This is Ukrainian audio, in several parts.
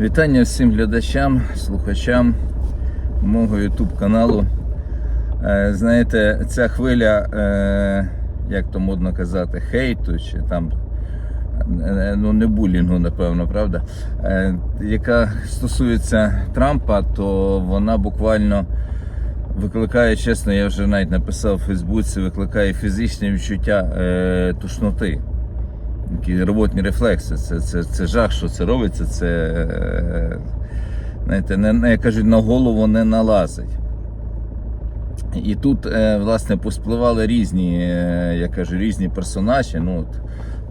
Вітання всім глядачам, слухачам мого YouTube каналу. Е, Знаєте, ця хвиля, е, як то модно казати, хейту чи там е, ну не булінгу, напевно, правда, яка стосується Трампа, то вона буквально викликає, чесно, я вже навіть написав у Фейсбуці, викликає фізичне відчуття тушноти. Такі роботні рефлекси. Це, це, це жах, що це робиться. Це, е, знаєте, не, як кажуть, на голову не налазить. І тут, е, власне, поспливали різні, е, я кажу, різні персонажі. Ну, от,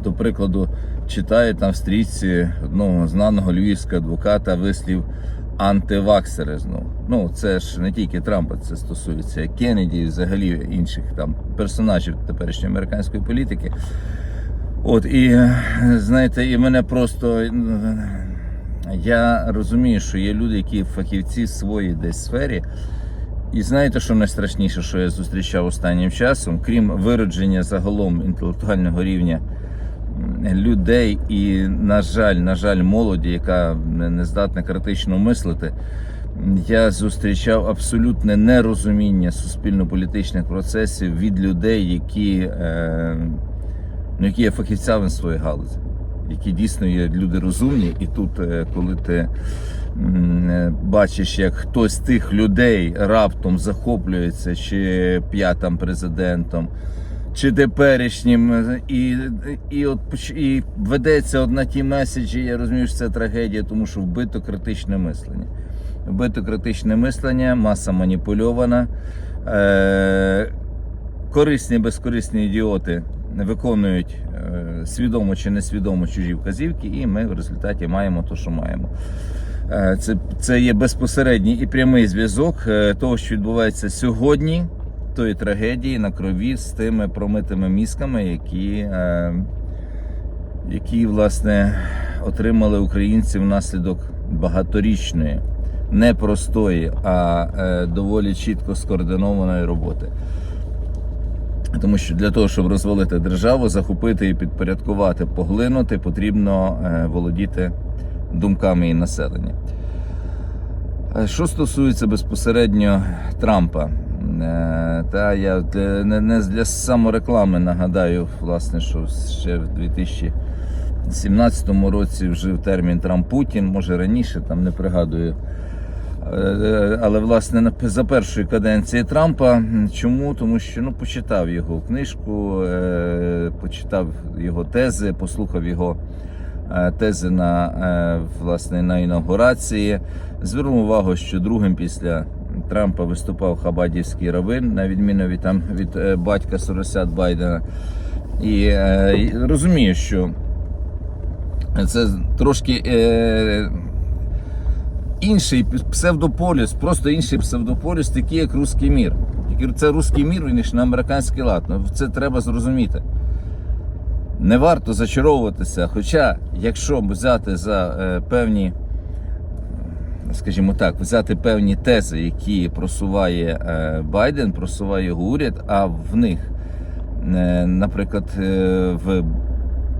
до прикладу, читаю там в стрічці одного знаного львівського адвоката вислів антиваксери знову. Ну, це ж не тільки Трампа, це стосується Кеннеді і взагалі інших там персонажів теперішньої американської політики. От і е, знаєте, і мене просто е, я розумію, що є люди, які фахівці в своїй десь сфері. І знаєте, що найстрашніше, що я зустрічав останнім часом, крім виродження загалом інтелектуального рівня людей і, на жаль, на жаль, молоді, яка не здатна критично мислити, я зустрічав абсолютне нерозуміння суспільно-політичних процесів від людей, які. Е, ну, які є фахівцями в своїй галузі, які дійсно є люди розумні, і тут, е, коли ти е, бачиш, як хтось з тих людей раптом захоплюється чи п'ятим президентом, чи теперішнім, е, і, і, от, і ведеться от на ті меседжі, я розумію, що це трагедія, тому що вбито критичне мислення. Вбито критичне мислення, маса маніпульована. Е, корисні, безкорисні ідіоти виконують е, свідомо чи несвідомо чужі вказівки, і ми в результаті маємо те, що маємо. Е, Це, це є безпосередній і прямий зв'язок е, того, що відбувається сьогодні, тої трагедії на крові з тими промитими мізками, які, які власне отримали українці внаслідок багаторічної, непростої, а доволі чітко скоординованої роботи. Тому що для того, щоб розвалити державу, захопити і підпорядкувати, поглинути, потрібно е, володіти думками її населення. Е, Що стосується безпосередньо Трампа, е, та я не для самореклами нагадаю, власне, що ще в 2017 році вжив термін Трамп Путін, може раніше, там не пригадую. Е, Але власне за першої каденції Трампа. Чому? Тому що ну почитав його книжку, е, почитав його тези, послухав його е, тези на власне на інаугурації. Звернув увагу, що другим після Трампа виступав Хабадівський равин, на відміну від там від батька Соросят Байдена. І розумію, що це трошки. Інший псевдополіс, просто інший псевдополіс, такий як русський мір. Це русський мір, він ж на американський лад. Ну, це треба зрозуміти. Не варто зачаровуватися. Хоча, якщо взяти за е, певні, скажімо так, взяти певні тези, які просуває е, Байден, просуває його уряд, а в них, е, наприклад, е, в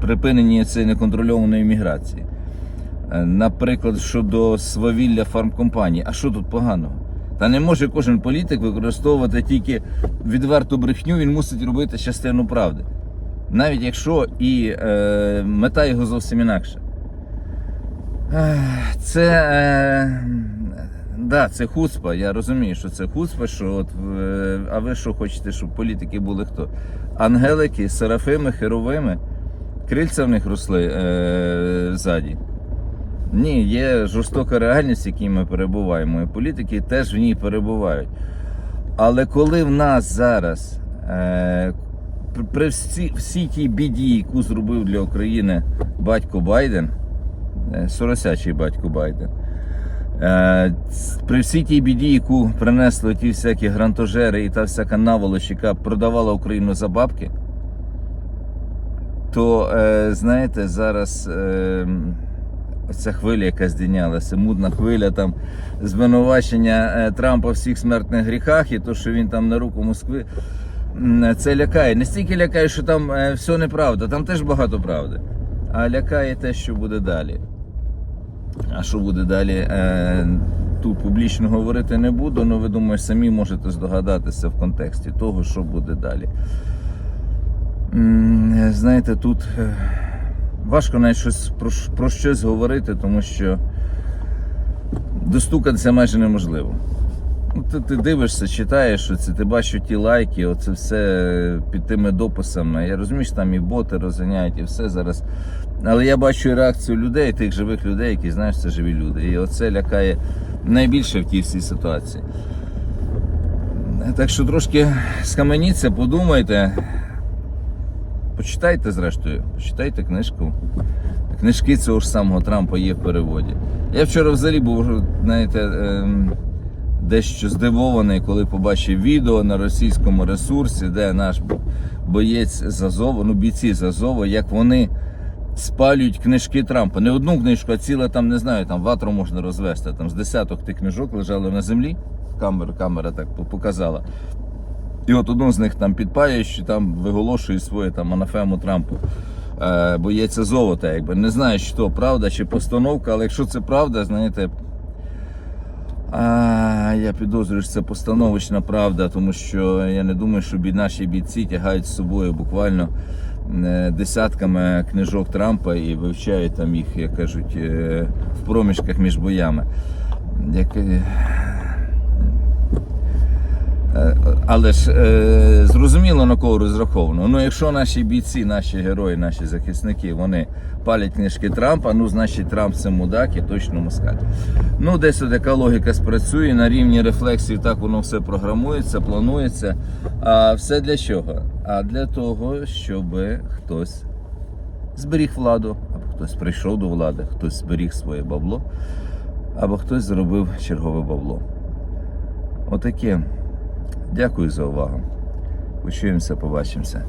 припиненні цієї неконтрольованої міграції. Е, Наприклад, щодо свавілля фармкомпаній. А що тут поганого? Та не може кожен політик використовувати тільки відверту брехню, він мусить робити частину правди. Навіть якщо і е, мета його зовсім інакша. Це, е, да, це хуцпа. Я розумію, що це хуцпа, що от, е, а ви що хочете, щоб політики були хто? Ангелики, серафими, херовими, крильця в них росли е, ззаді. Ні, є жорстока реальність, в якій ми перебуваємо, і політики теж в ній перебувають. Але коли в нас зараз, е, при- всі, всій тій біді, яку зробив для України батько Байден, е, соросячий батько Байден, е, при всій тій біді, яку принесли ті всякі грантожери і та всяка наволоч, яка продавала Україну за бабки, то е, знаєте, зараз. Е, Оця хвиля, яка здійнялася, мудна хвиля там звинувачення е, Трампа в всіх смертних гріхах, і то, що він там на руку Москви, це лякає. Не стільки лякає, що там е, все неправда, там теж багато правди. А лякає те, що буде далі. А що буде далі? Е, Тут публічно говорити не буду, але ви думаю, самі можете здогадатися в контексті того, що буде далі. Знаєте, тут важко навіть щось про, про щось говорити, тому що достукатися майже неможливо. Ну, ти, ти дивишся, читаєш оце, ти бачиш ті лайки, оце все під тими дописами. Я розумію, що там і боти розганяють, і все зараз. Але я бачу і реакцію людей, тих живих людей, які знаєш, це живі люди. І оце лякає найбільше в тій всій ситуації. Так що трошки схаменіться, подумайте. Почитайте, зрештою, почитайте книжку. Книжки цього ж самого Трампа є в переводі. Я вчора взагалі був, знаєте, ем, дещо здивований, коли побачив відео на російському ресурсі, де наш боєць з Азова, ну бійці з Азова, як вони спалюють книжки Трампа. Не одну книжку, а ціле там, не знаю, там ватру можна розвести. Там з десяток тих книжок лежали на землі. Камера, камера так показала. І от одну з них там підпалює, що там виголошує своє там анафему Трампу. Е, боєць золота, якби. Не знаю, що то правда чи постановка, але якщо це правда, знаєте. А, я підозрюю, що це постановочна правда, тому що я не думаю, що наші бійці тягають з собою буквально е, десятками книжок Трампа і вивчають там їх, як кажуть, е, в проміжках між боями. Як, е, Е, Але ж е, зрозуміло на кого розраховано. Ну, якщо наші бійці, наші герої, наші захисники, вони палять книжки Трампа, ну значить Трамп це мудак і точно москаль. Ну, десь така логіка спрацює на рівні рефлексів, так воно все програмується, планується. А все для чого? А для того, щоб хтось зберіг владу, або хтось прийшов до влади, хтось зберіг своє бабло, або хтось зробив чергове бабло. Отаке. Дякую за увагу. Почуємося, побачимося.